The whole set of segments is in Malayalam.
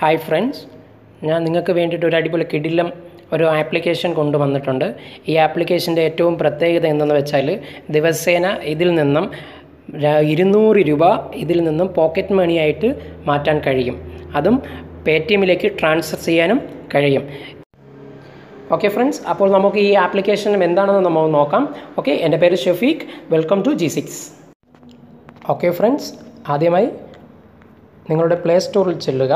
ഹായ് ഫ്രണ്ട്സ് ഞാൻ നിങ്ങൾക്ക് വേണ്ടിയിട്ട് ഒരു അടിപൊളി കിടിലം ഒരു ആപ്ലിക്കേഷൻ കൊണ്ടുവന്നിട്ടുണ്ട്. ഈ ആപ്ലിക്കേഷന്റെ ഏറ്റവും പ്രത്യേകത എന്തെന്ന് വെച്ചാൽ ദിവസേന ഇതിൽ നിന്നും ഇരുന്നൂറ് രൂപ ഇതിൽ നിന്നും പോക്കറ്റ് മണിയായിട്ട് മാറ്റാൻ കഴിയും. അതും പേ ടി എമ്മിലേക്ക് ട്രാൻസ്ഫർ ചെയ്യാനും കഴിയും. ഓക്കെ ഫ്രണ്ട്സ് അപ്പോൾ നമുക്ക് ഈ ആപ്ലിക്കേഷൻ എന്താണെന്ന് നമുക്ക് നോക്കാം. ഓക്കെ എന്റെ പേര് Shafeeq. Welcome to G six okay friends ആദ്യമായി നിങ്ങളുടെ പ്ലേ സ്റ്റോറിൽ ചെല്ലുക.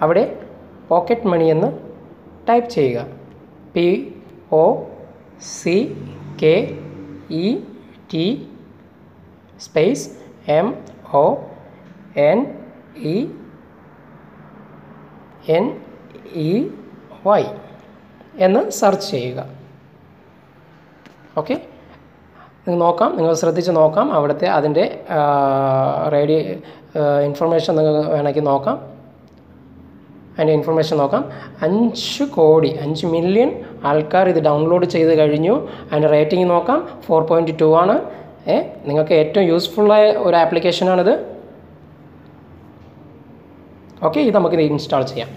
അവിടെ പോക്കറ്റ് മണി എന്ന് ടൈപ്പ് ചെയ്യുക. P O C K E T space M O N E Y E വൈ എന്ന് സെർച്ച് ചെയ്യുക. ഓക്കെ നിങ്ങൾ നോക്കാം. നിങ്ങൾ ശ്രദ്ധിച്ച് നോക്കാം. അവിടുത്തെ അതിന്റെ റേഡിയോ ഇൻഫർമേഷൻ നിങ്ങൾ വേണമെങ്കിൽ നോക്കാം. അതിന്റെ ഇൻഫർമേഷൻ നോക്കാം. അഞ്ച് കോടി അഞ്ച് മില്യൺ ആൾക്കാർ ഇത് ഡൗൺലോഡ് ചെയ്ത് കഴിഞ്ഞു. അതിന്റെ റേറ്റിംഗ് നോക്കാം. ഫോർ പോയിന്റ് ടു ആണ്. ഏ നിങ്ങൾക്ക് ഏറ്റവും യൂസ്ഫുള്ളായ ഒരു ആപ്ലിക്കേഷനാണിത് ഓക്കെ ഇത് നമുക്കിത് ഇൻസ്റ്റാൾ ചെയ്യാം.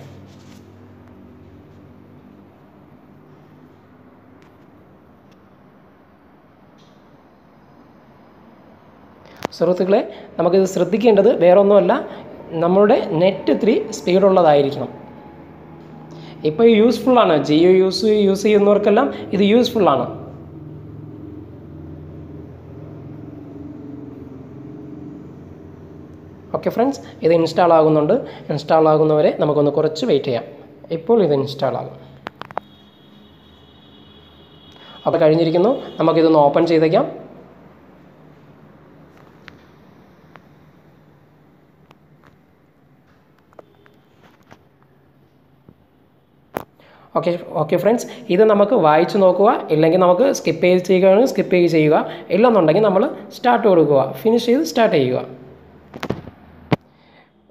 സുഹൃത്തുക്കളെ നമുക്കിത് ശ്രദ്ധിക്കേണ്ടത് വേറൊന്നുമല്ല. നമ്മളുടെ നെറ്റ് ഇത്തിരി സ്പീഡുള്ളതായിരിക്കണം ഇപ്പോൾ യൂസ്ഫുള്ളാണ് ജിയോ യൂസ് യൂസ് ചെയ്യുന്നവർക്കെല്ലാം ഇത് യൂസ്ഫുള്ളാണ് ഓക്കെ ഫ്രണ്ട്സ് ഇത് ഇൻസ്റ്റാൾ ആകുന്നുണ്ട്. ഇൻസ്റ്റാൾ ആകുന്നവരെ നമുക്കൊന്ന് കുറച്ച് വെയിറ്റ് ചെയ്യാം. ഇപ്പോൾ ഇത് ഇൻസ്റ്റാൾ ആകും. അപ്പോൾ കഴിഞ്ഞിരിക്കുന്നു. നമുക്കിതൊന്ന് ഓപ്പൺ ചെയ്തേക്കാം. ഓക്കെ ഓക്കെ ഫ്രണ്ട്സ് ഇത് നമുക്ക് വായിച്ച് നോക്കുക ഇല്ലെങ്കിൽ നമുക്ക് സ്കിപ്പ് ചെയ്ത് ചെയ്യുകയാണെങ്കിൽ സ്കിപ്പ് ചെയ്ത് ചെയ്യുക. ഇല്ലെന്നുണ്ടെങ്കിൽ നമ്മൾ സ്റ്റാർട്ട് കൊടുക്കുക. ഫിനിഷ് ചെയ്ത് സ്റ്റാർട്ട് ചെയ്യുക.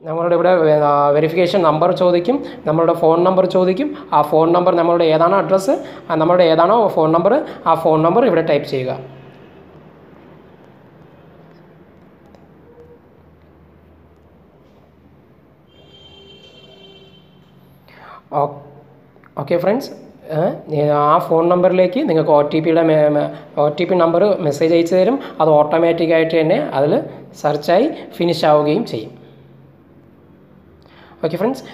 നമ്മളുടെ ഇവിടെ വെരിഫിക്കേഷൻ നമ്പർ ചോദിക്കും. നമ്മളുടെ ഫോൺ നമ്പർ ചോദിക്കും. ആ ഫോൺ നമ്പർ നമ്മളുടെ ഏതാണോ അഡ്രസ്സ് നമ്മളുടെ ഏതാണോ ഫോൺ നമ്പർ ആ ഫോൺ നമ്പർ ഇവിടെ ടൈപ്പ് ചെയ്യുക. ഓക്കെ ഫ്രണ്ട്സ് ആ ഫോൺ നമ്പറിലേക്ക് നിങ്ങൾക്ക് ഒ ടി പിയുടെ O T P number message അയച്ചു തരും. അത് ഓട്ടോമാറ്റിക്കായിട്ട് തന്നെ അതിൽ സെർച്ചായി ഫിനിഷ് ആവുകയും ചെയ്യും. ഓക്കെ ഫ്രണ്ട്സ്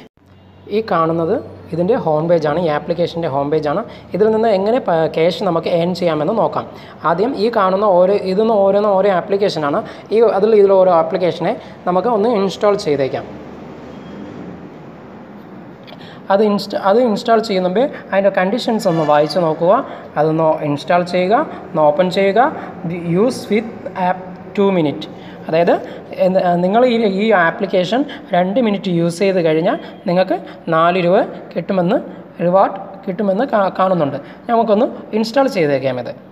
ഈ കാണുന്നത് ഇതിന്റെ ഹോം പേജാണ് ഈ ആപ്ലിക്കേഷന്റെ ഹോം പേജാണ് ഇതിൽ നിന്ന് എങ്ങനെ ക്യാഷ് നമുക്ക് ഏൺ ചെയ്യാമെന്ന് നോക്കാം. ആദ്യം ഈ കാണുന്ന ഓരോ ഇതിൽ നിന്ന് ഓരോന്ന് ഓരോ ആപ്ലിക്കേഷനാണ് ഈ അതിൽ ഇതിൽ ഓരോ ആപ്ലിക്കേഷനെ നമുക്ക് ഒന്ന് ഇൻസ്റ്റാൾ ചെയ്തേക്കാം. അത് ഇൻസ്റ്റാ അത് ഇൻസ്റ്റാൾ ചെയ്യുമ്പോൾ അതിന്റെ കണ്ടീഷൻസ് ഒന്ന് വായിച്ച് നോക്കുക. അതൊന്ന് ഇൻസ്റ്റാൾ ചെയ്യുക ഒന്ന് ഓപ്പൺ ചെയ്യുക. Use with app two minute അതായത് നിങ്ങൾ ഈ ഈ ആപ്ലിക്കേഷൻ രണ്ട് മിനിറ്റ് യൂസ് ചെയ്ത് കഴിഞ്ഞാൽ നിങ്ങൾക്ക് നാല് രൂപ കിട്ടുമെന്ന് റിവാർഡ് കിട്ടുമെന്ന് കാണുന്നുണ്ട്. നമുക്കൊന്ന് ഇൻസ്റ്റാൾ ചെയ്തേക്കാം ഇത്.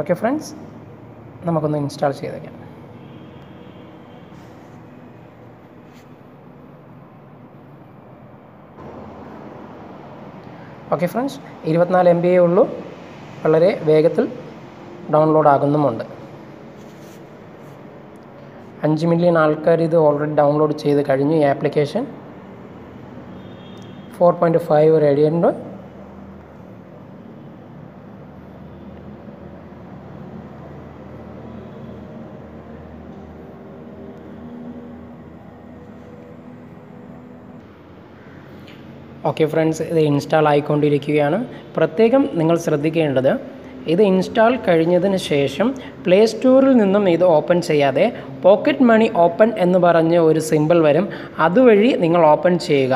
ഓക്കെ ഫ്രണ്ട്സ് നമുക്കൊന്ന് ഇൻസ്റ്റാൾ ചെയ്തേക്കാം. ഓക്കെ ഫ്രണ്ട്സ് ഇരുപത്തിനാല് എം ബി എ ഉള്ളൂ. വളരെ വേഗത്തിൽ ഡൗൺലോഡ് ആകുന്നുമുണ്ട്. അഞ്ച് മില്യൺ ആൾക്കാർ ഇത് ഓൾറെഡി ഡൗൺലോഡ് ചെയ്ത് കഴിഞ്ഞു ഈ ആപ്ലിക്കേഷൻ ഫോർ പോയിന്റ് ഫൈവ് റേഡിയുണ്ട് ഓക്കെ ഫ്രണ്ട്സ് ഇത് ഇൻസ്റ്റാൾ ആയിക്കൊണ്ടിരിക്കുകയാണ്. പ്രത്യേകം നിങ്ങൾ ശ്രദ്ധിക്കേണ്ടത് ഇത് ഇൻസ്റ്റാൾ കഴിഞ്ഞതിന് ശേഷം പ്ലേ സ്റ്റോറിൽ നിന്നും ഇത് ഓപ്പൺ ചെയ്യാതെ പോക്കറ്റ് മണി ഓപ്പൺ എന്ന് പറഞ്ഞ ഒരു സിമ്പിൾ വരും. അതുവഴി നിങ്ങൾ ഓപ്പൺ ചെയ്യുക.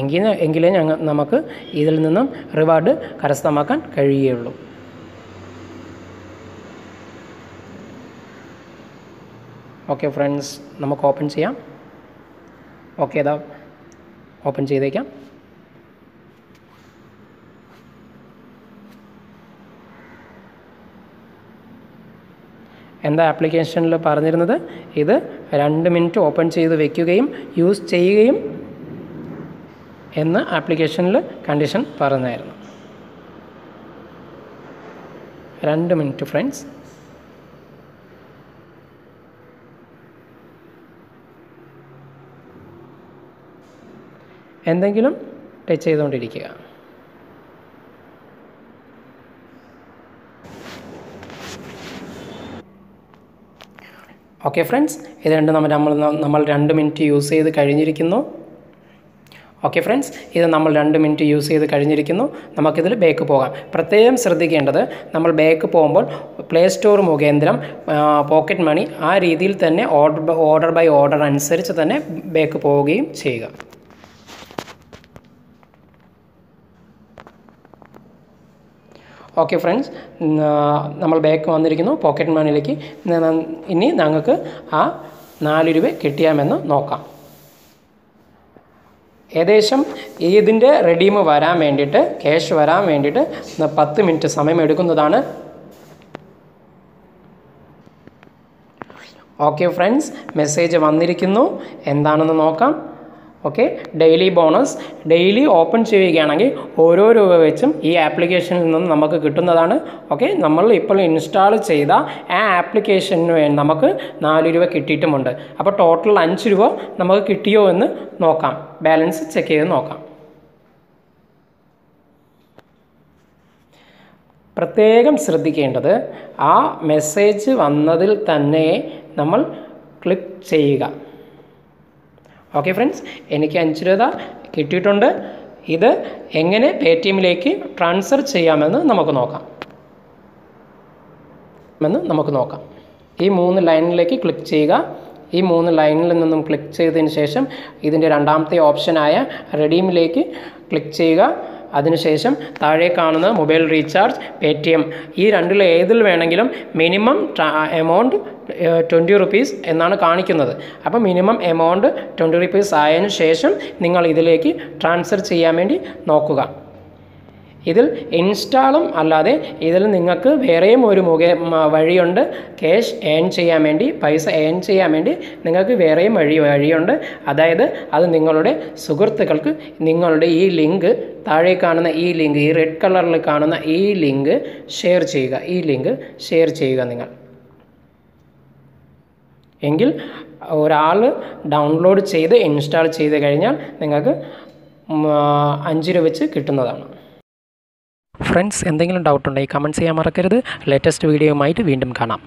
എങ്കിൽ എങ്കിലേ ഞങ്ങൾ നമുക്ക് ഇതിൽ നിന്നും റിവാർഡ് കരസ്ഥമാക്കാൻ കഴിയുകയുള്ളൂ ഓക്കെ ഫ്രണ്ട്സ് നമുക്ക് ഓപ്പൺ ചെയ്യാം. ഓക്കെ ഇതാ ഓപ്പൺ ചെയ്തേക്കാം. എന്താ ആപ്ലിക്കേഷനിൽ പറഞ്ഞിരുന്നത്? ഇത് രണ്ട് മിനിറ്റ് ഓപ്പൺ ചെയ്ത് വെക്കുകയും യൂസ് ചെയ്യുകയും എന്ന് ആപ്ലിക്കേഷനിൽ കണ്ടീഷൻ പറഞ്ഞായിരുന്നു. രണ്ട് മിനിറ്റ് ഫ്രണ്ട്സ്. എന്തെങ്കിലും ടച്ച് ചെയ്തുകൊണ്ടിരിക്കുക. ഓക്കെ ഫ്രണ്ട്സ് ഇത് രണ്ട് നമ്മൾ നമ്മൾ നമ്മൾ രണ്ട് മിനിറ്റ് യൂസ് ചെയ്ത് കഴിഞ്ഞിരിക്കുന്നു. ഓക്കെ ഫ്രണ്ട്സ് ഇത് നമ്മൾ രണ്ട് മിനിറ്റ് യൂസ് ചെയ്ത് കഴിഞ്ഞിരിക്കുന്നു. നമുക്കിതിൽ ബേക്ക് പോകാം. പ്രത്യേകം ശ്രദ്ധിക്കേണ്ടത് നമ്മൾ ബേക്ക് പോകുമ്പോൾ പ്ലേ സ്റ്റോർ മുഖേന്ദ്രം പോക്കറ്റ് മണി ആ രീതിയിൽ തന്നെ ഓർഡർ ഓർഡർ ബൈ ഓർഡർ അനുസരിച്ച് തന്നെ ബേക്ക് പോവുകയും ചെയ്യുക. ഓക്കെ ഫ്രണ്ട്സ് നമ്മൾ ബാക്ക് വന്നിരിക്കുന്നു. പോക്കറ്റ് മണിയിലേക്ക് ഇനി ഞങ്ങൾക്ക് ആ നാല് രൂപ കിട്ടിയാമെന്ന് നോക്കാം. ഏകദേശം ഇതിന്റെ റെഡീം വരാൻ വേണ്ടിയിട്ട് ക്യാഷ് വരാൻ വേണ്ടിയിട്ട് പത്ത് മിനിറ്റ് സമയം എടുക്കുന്നതാണ്. ഓക്കെ ഫ്രണ്ട്സ് മെസ്സേജ് വന്നിരിക്കുന്നു. എന്താണെന്ന് നോക്കാം. Okay daily bonus daily open ചെയ്യുകയാണെങ്കിൽ ഓരോ രൂപ വെച്ചും ഈ ആപ്ലിക്കേഷനിൽ നിന്നും നമുക്ക് കിട്ടുന്നതാണ്. ഓക്കെ നമ്മൾ ഇപ്പോൾ ഇൻസ്റ്റാൾ ചെയ്ത ആ ആപ്ലിക്കേഷന് വേണ്ടി നമുക്ക് നാല് രൂപ കിട്ടിയിട്ടുമുണ്ട്. അപ്പോൾ ടോട്ടൽ അഞ്ച് രൂപ നമുക്ക് കിട്ടിയോ എന്ന് നോക്കാം. ബാലൻസ് ചെക്ക് ചെയ്ത് നോക്കാം. പ്രത്യേകം ശ്രദ്ധിക്കേണ്ടത് ആ മെസ്സേജ് വന്നതിൽ തന്നെ നമ്മൾ ക്ലിക്ക് ചെയ്യുക. ഓക്കെ ഫ്രണ്ട്സ് എനിക്ക് അഞ്ച് രൂപ കിട്ടിയിട്ടുണ്ട്. ഇത് എങ്ങനെ പേ ടി എമ്മിലേക്ക് ട്രാൻസ്ഫർ ചെയ്യാമെന്ന് നമുക്ക് നോക്കാം. എന്ന് നമുക്ക് നോക്കാം. ഈ മൂന്ന് ലൈനിലേക്ക് ക്ലിക്ക് ചെയ്യുക. ഈ മൂന്ന് ലൈനിൽ നിന്നും ക്ലിക്ക് ചെയ്തതിന് ശേഷം ഇതിന്റെ രണ്ടാമത്തെ ഓപ്ഷനായ റെഡീമിലേക്ക് ക്ലിക്ക് ചെയ്യുക. അതിനുശേഷം താഴെ കാണുന്ന mobile recharge Paytm ഈ രണ്ടിൽ ഏതിൽ വേണമെങ്കിലും മിനിമം എമൗണ്ട് ട്വന്റി റുപ്പീസ് എന്നാണ് കാണിക്കുന്നത്. അപ്പോൾ മിനിമം എമൗണ്ട് ട്വന്റി റുപ്പീസ് ആയതിനു ശേഷം നിങ്ങൾ ഇതിലേക്ക് ട്രാൻസ്ഫർ ചെയ്യാൻ വേണ്ടി നോക്കുക. ഇതിൽ ഇൻസ്റ്റാളും അല്ലാതെ ഇതിൽ നിങ്ങൾക്ക് വേറെയും ഒരു മുഖ വഴിയുണ്ട്. ക്യാഷ് ഏൺ ചെയ്യാൻ വേണ്ടി പൈസ ഏൺ ചെയ്യാൻ വേണ്ടി നിങ്ങൾക്ക് വേറെയും വഴി വഴിയുണ്ട്. അതായത് അത് നിങ്ങളുടെ സുഹൃത്തുക്കൾക്ക് നിങ്ങളുടെ ഈ ലിങ്ക് താഴെ കാണുന്ന ഈ ലിങ്ക് ഈ റെഡ് കളറിൽ കാണുന്ന ഈ ലിങ്ക് ഷെയർ ചെയ്യുക. ഈ ലിങ്ക് ഷെയർ ചെയ്യുക നിങ്ങൾ. എങ്കിൽ ഒരാൾ ഡൗൺലോഡ് ചെയ്ത് ഇൻസ്റ്റാൾ ചെയ്ത് കഴിഞ്ഞാൽ നിങ്ങൾക്ക് അഞ്ച് രൂപ വെച്ച് കിട്ടുന്നതാണ്. ഫ്രണ്ട്സ് എന്തെങ്കിലും ഡൗട്ട് ഉണ്ടെങ്കിൽ കമന്റ്സ് ചെയ്യാൻ മറക്കരുത്. ലേറ്റസ്റ്റ് വീഡിയോയുമായിട്ട് വീണ്ടും കാണാം.